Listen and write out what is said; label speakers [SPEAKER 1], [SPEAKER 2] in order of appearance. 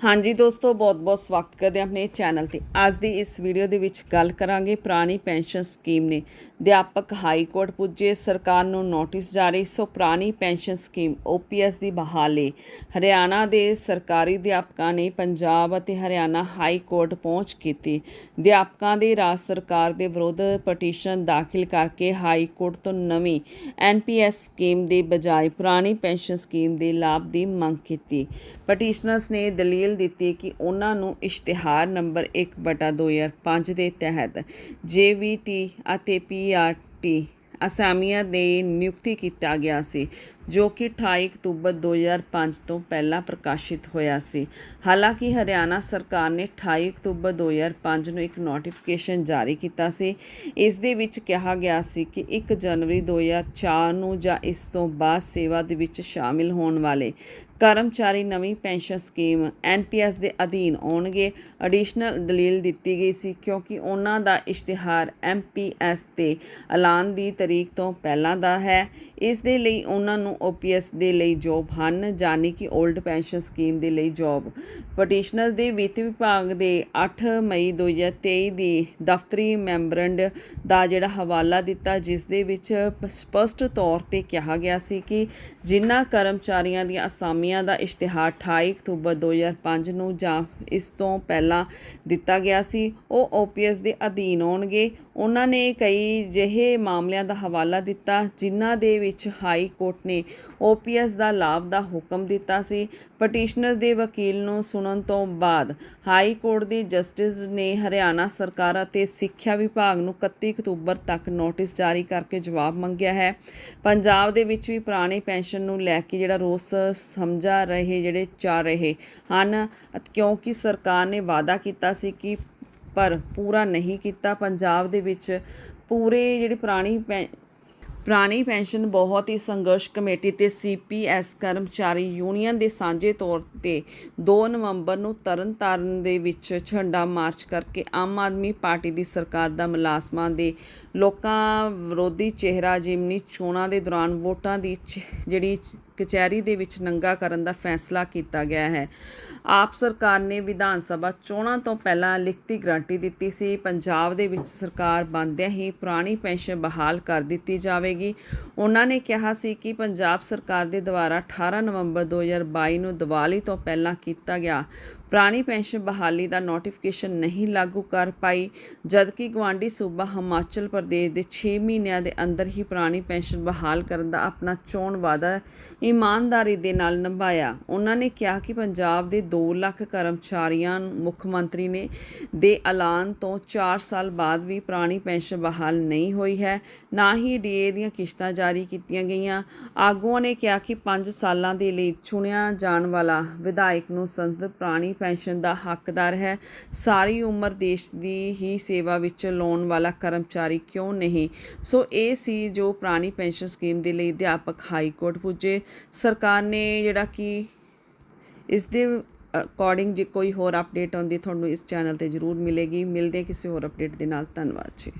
[SPEAKER 1] ਹਾਂਜੀ ਦੋਸਤੋ, ਬਹੁਤ-ਬਹੁਤ ਸਵਾਗਤ ਕਰਦੇ ਹਾਂ ਆਪਣੇ ਚੈਨਲ ਤੇ। ਅੱਜ ਦੀ ਇਸ ਵੀਡੀਓ ਦੇ ਵਿੱਚ ਗੱਲ ਕਰਾਂਗੇ ਪੁਰਾਣੀ ਪੈਨਸ਼ਨ ਸਕੀਮ ਨੇ। ਅਧਿਆਪਕ ਹਾਈ ਕੋਰਟ ਪੁੱਜੇ, ਸਰਕਾਰ ਨੂੰ ਨੋਟਿਸ ਜਾਰੀ, ਸੋ ਪੁਰਾਣੀ ਪੈਨਸ਼ਨ ਸਕੀਮ OPS ਦੀ ਬਹਾਲੀ। ਹਰਿਆਣਾ ਦੇ ਸਰਕਾਰੀ ਅਧਿਆਪਕਾਂ ਨੇ ਪੰਜਾਬ ਅਤੇ ਹਰਿਆਣਾ ਹਾਈ ਕੋਰਟ ਪਹੁੰਚ ਕੀਤੀ। ਅਧਿਆਪਕਾਂ ਦੇ ਰਾਜ ਸਰਕਾਰ ਦੇ ਵਿਰੁੱਧ ਪਟੀਸ਼ਨ ਦਾਖਲ ਕਰਕੇ ਹਾਈ ਕੋਰਟ ਤੋਂ ਨਵੀਂ NPS ਸਕੀਮ ਦੇ ਬਜਾਏ ਪੁਰਾਣੀ ਪੈਨਸ਼ਨ ਸਕੀਮ ਦੇ ਲਾਭ ਦੀ ਮੰਗ ਕੀਤੀ। ਪਟੀਸ਼ਨਰਸ ਨੇ ਦਲੀਲ ਦਿੱਤੀ ਕਿ ਉਹਨਾਂ ਨੂੰ ਇਸ਼ਤਿਹਾਰ ਨੰਬਰ 1/2005 ਦੇ ਤਹਿਤ JVT ਅਤੇ PRT ਅਸਾਮੀਆਂ ਦੇ ਨਿਯੁਕਤੀ ਕੀਤਾ ਗਿਆ ਸੀ। ਜੋ ਕਿ 28 ਅਕਤੂਬਰ 2005 ਤੋਂ ਪਹਿਲਾਂ ਪ੍ਰਕਾਸ਼ਿਤ ਹੋਇਆ ਸੀ। ਹਾਲਾਂਕਿ ਹਰਿਆਣਾ ਸਰਕਾਰ ਨੇ 28 ਅਕਤੂਬਰ 2005 ਨੂੰ ਇੱਕ ਨੋਟੀਫਿਕੇਸ਼ਨ ਜਾਰੀ ਕੀਤਾ ਸੀ। ਇਸ ਦੇ ਵਿੱਚ ਕਿਹਾ ਗਿਆ ਸੀ ਕਿ 1 ਜਨਵਰੀ 2004 ਨੂੰ ਜਾਂ ਇਸ ਤੋਂ ਬਾਅਦ ਸੇਵਾ ਦੇ ਵਿੱਚ ਸ਼ਾਮਿਲ ਹੋਣ ਵਾਲੇ ਕਰਮਚਾਰੀ ਨਵੀਂ ਪੈਨਸ਼ਨ ਸਕੀਮ NPS ਦੇ ਅਧੀਨ ਆਉਣਗੇ। ਐਡੀਸ਼ਨਲ ਦਲੀਲ ਦਿੱਤੀ ਗਈ ਸੀ ਕਿਉਂਕਿ ਉਹਨਾਂ ਦਾ ਇਸ਼ਤਿਹਾਰ MPS ਤੇ ਐਲਾਨ ਦੀ ਤਰੀਕ ਤੋਂ ਪਹਿਲਾਂ ਦਾ ਹੈ। ਇਸ ਦੇ ਲਈ ਉਹਨਾਂ ਨੂੰ OPS ਦੇ ਲਈ ਜੋਬ ਹਨ ਜਾਨੀ ਕਿ 올ਡ ਪੈਨਸ਼ਨ ਸਕੀਮ ਦੇ ਲਈ ਜੋਬ। ਪਟੀਸ਼ਨਰ ਦੇ ਵਿੱਤ ਵਿਭਾਗ ਦੇ 8 ਮਈ 2023 ਦੀ ਦਫ਼ਤਰੀ ਮੈਮੋਰੰਡ ਦਾ ਜਿਹੜਾ ਹਵਾਲਾ ਦਿੱਤਾ, ਜਿਸ ਦੇ ਵਿੱਚ ਸਪਸ਼ਟ ਤੌਰ ਤੇ ਕਿਹਾ ਗਿਆ ਸੀ ਕਿ ਜਿਨ੍ਹਾਂ ਕਰਮਚਾਰੀਆਂ ਦੀਆਂ ਅਸਾਮੀਆਂ ਦਾ ਇਸ਼ਤਿਹਾਰ 28 ਅਕਤੂਬਰ 2005 ਨੂੰ ਜਾਂ ਇਸ ਤੋਂ ਪਹਿਲਾਂ ਦਿੱਤਾ ਗਿਆ ਸੀ, ਉਹ OPS ਦੇ ਅਧੀਨ ਹੋਣਗੇ ਉਹਨਾਂ ਨੇ ਕਈ ਜਿਹੇ ਮਾਮਲਿਆਂ ਦਾ ਹਵਾਲਾ ਦਿੱਤਾ, ਜਿਨ੍ਹਾਂ ਦੇ ਵਿੱਚ ਹਾਈ ਕੋਰਟ ਨੇ OPS ਦਾ ਲਾਭ ਦਾ ਹੁਕਮ ਦਿੱਤਾ ਸੀ। ਪਟੀਸ਼ਨਰਸ ਦੇ ਵਕੀਲ ਨੂੰ ਸੁਣਨ ਤੋਂ ਬਾਅਦ ਹਾਈ ਕੋਰਟ ਦੇ ਜਸਟਿਸ ਨੇ ਹਰਿਆਣਾ ਸਰਕਾਰ ਅਤੇ ਸਿੱਖਿਆ ਵਿਭਾਗ ਨੂੰ 31 ਅਕਤੂਬਰ ਤੱਕ ਨੋਟਿਸ ਜਾਰੀ ਕਰਕੇ ਜਵਾਬ ਮੰਗਿਆ ਹੈ। ਪੰਜਾਬ ਦੇ ਵਿੱਚ ਵੀ ਪੁਰਾਣੀ ਪੈਨਸ਼ਨ ਨੂੰ ਲੈ ਕੇ ਜਿਹੜਾ ਰੋਸ ਸਮਝਾ ਰਹੇ, ਜਿਹੜੇ ਚੱਲ ਰਹੇ ਹਨ, ਕਿਉਂਕਿ ਸਰਕਾਰ ਨੇ ਵਾਅਦਾ ਕੀਤਾ ਸੀ ਕਿ ਪਰ ਪੂਰਾ ਨਹੀਂ ਕੀਤਾ। ਪੰਜਾਬ ਦੇ ਵਿੱਚ ਪੂਰੇ ਜਿਹੜੀ ਪੁਰਾਣੀ ਪੈ, ਪੁਰਾਣੀ ਪੈਨਸ਼ਨ ਬਹੁਤ ਹੀ ਸੰਘਰਸ਼ ਕਮੇਟੀ ਤੇ ਸੀਪੀਐਸ ਕਰਮਚਾਰੀ ਯੂਨੀਅਨ ਦੇ ਸਾਂਝੇ ਤੌਰ ਤੇ 2 ਨਵੰਬਰ ਨੂੰ ਤਰਨਤਾਰਨ ਦੇ ਵਿੱਚ ਝੰਡਾ ਮਾਰਚ ਕਰਕੇ ਆਮ ਆਦਮੀ ਪਾਰਟੀ ਦੀ ਸਰਕਾਰ ਦਾ ਮੁਲਾਜ਼ਮਾਂ ਦੇ ਲੋਕਾਂ ਵਿਰੋਧੀ ਚਿਹਰਾ ਜਿਮਨੀ ਚੋਣਾਂ ਦੇ ਦੌਰਾਨ ਵੋਟਾਂ ਦੀ ਚ- ਜਿਹੜੀ ਕਚਹਿਰੀ ਦੇ ਵਿੱਚ ਨੰਗਾ ਕਰਨ ਦਾ ਫੈਸਲਾ ਕੀਤਾ ਗਿਆ ਹੈ। ਆਪ ਸਰਕਾਰ ਨੇ ਵਿਧਾਨ ਸਭਾ ਚੋਣਾਂ ਤੋਂ ਪਹਿਲਾਂ ਲਿਖਤੀ ਗਰੰਟੀ ਦਿੱਤੀ ਸੀ। ਪੰਜਾਬ ਦੇ ਵਿੱਚ ਸਰਕਾਰ ਬਣਦਿਆਂ ਹੀ ਪੁਰਾਣੀ ਪੈਨਸ਼ਨ ਬਹਾਲ ਕਰ ਦਿੱਤੀ ਜਾਵੇਗੀ। ਉਹਨਾਂ ਨੇ ਕਿਹਾ ਸੀ ਕਿ ਪੰਜਾਬ ਸਰਕਾਰ ਦੇ ਦੁਆਰਾ 18 ਨਵੰਬਰ 2022 ਨੂੰ ਦੀਵਾਲੀ ਤੋਂ ਪਹਿਲਾਂ ਕੀਤਾ ਗਿਆ। ਪੁਰਾਣੀ ਪੈਨਸ਼ਨ ਬਹਾਲੀ ਦਾ ਨੋਟੀਫਿਕੇਸ਼ਨ ਨਹੀਂ ਲਾਗੂ ਕਰ ਪਾਈ, ਜਦਕਿ ਗਵਾਂਡੀ ਸੂਬਾ ਹਿਮਾਚਲ ਪ੍ਰਦੇਸ਼ ਦੇ 6 ਮਹੀਨਿਆਂ ਦੇ ਅੰਦਰ ਹੀ ਪੁਰਾਣੀ ਪੈਨਸ਼ਨ ਬਹਾਲ ਕਰਨ ਦਾ ਆਪਣਾ ਚੋਣ ਵਾਅਦਾ ਇਮਾਨਦਾਰੀ ਦੇ ਨਾਲ ਨਿਭਾਇਆ। ਉਹਨਾਂ ਨੇ ਕਿਹਾ ਕਿ ਪੰਜਾਬ ਦੇ 2 ਲੱਖ ਕਰਮਚਾਰੀਆਂ ਮੁੱਖ ਮੰਤਰੀ ਨੇ ਦੇ ਐਲਾਨ ਤੋਂ 4 ਸਾਲ ਬਾਅਦ ਵੀ ਪੁਰਾਣੀ ਪੈਨਸ਼ਨ ਬਹਾਲ ਨਹੀਂ ਹੋਈ ਹੈ। ਨਾ ਹੀ ਡੀਏ ਦੀਆਂ ਕਿਸ਼ਤਾਂ ਜਾਰੀ ਕੀਤੀਆਂ ਗਈਆਂ। ਆਗੂਆਂ ਨੇ ਕਿਹਾ ਕਿ 5 ਸਾਲਾਂ ਦੇ ਲਈ ਚੁਣਿਆ ਜਾਣ ਵਾਲਾ ਵਿਧਾਇਕ ਨੂੰ ਸੰਸਦ ਪੁਰਾਣੀ ਪੈਨਸ਼ਨ ਦਾ ਹੱਕਦਾਰ ਹੈ। ਸਾਰੀ ਉਮਰ ਦੇਸ਼ ਦੀ ਹੀ ਸੇਵਾ ਵਿੱਚ ਲਾਉਣ ਵਾਲਾ ਕਰਮਚਾਰੀ ਕਿਉਂ ਨਹੀਂ? ਸੋ ਇਹ ਸੀ ਜੋ ਪੁਰਾਣੀ ਪੈਨਸ਼ਨ ਸਕੀਮ ਦੇ ਲਈ ਅਧਿਆਪਕ ਹਾਈ ਕੋਰਟ ਪੁੱਜੇ। ਸਰਕਾਰ ਨੇ ਜਿਹੜਾ ਕਿ ਇਸ ਦੇ ਅਕੋਰਡਿੰਗ ਜੇ ਕੋਈ ਹੋਰ ਅਪਡੇਟ ਆਉਂਦੀ, ਤੁਹਾਨੂੰ ਇਸ ਚੈਨਲ ਤੇ ਜ਼ਰੂਰ ਮਿਲੇਗੀ। ਮਿਲਦੇ ਕਿਸੇ ਹੋਰ ਅਪਡੇਟ ਦੇ ਨਾਲ। ਧੰਨਵਾਦ ਜੀ।